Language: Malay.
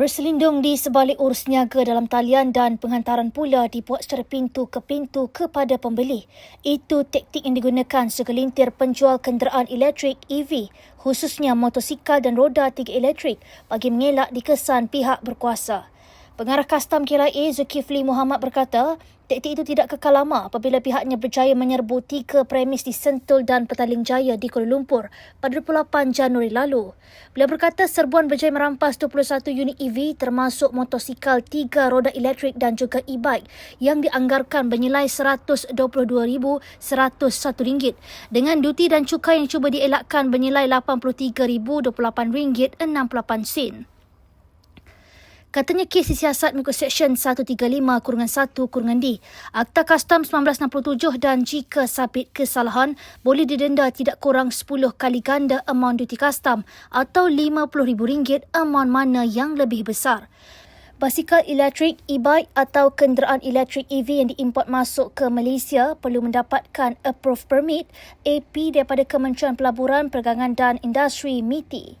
Berselindung di sebalik urus niaga dalam talian dan penghantaran pula dibuat secara pintu ke pintu kepada pembeli. Itu taktik yang digunakan segelintir penjual kenderaan elektrik EV, khususnya motosikal dan roda tiga elektrik bagi mengelak dikesan pihak berkuasa. Pengarah Kastam KLIA Zulkifli Muhammad berkata, taktik itu tidak kekal lama apabila pihaknya berjaya menyerbu tiga premis di Sentul dan Petaling Jaya di Kuala Lumpur pada 28 Januari lalu. Beliau berkata serbuan berjaya merampas 21 unit EV termasuk motosikal tiga roda elektrik dan juga e-bike yang dianggarkan bernilai RM122,101 dengan duti dan cukai yang cuba dielakkan bernilai RM83,028.68. Katanya kes disiasat mengikut Seksyen 135 kurungan 1 kurungan D Akta Kastam 1967 dan jika sabit kesalahan boleh didenda tidak kurang 10 kali ganda amount duty kastam atau RM50,000 amount mana yang lebih besar. Basikal elektrik, e-bike atau kenderaan elektrik EV yang diimport masuk ke Malaysia perlu mendapatkan Approved Permit AP daripada Kementerian Pelaburan, Perdagangan dan Industri MITI.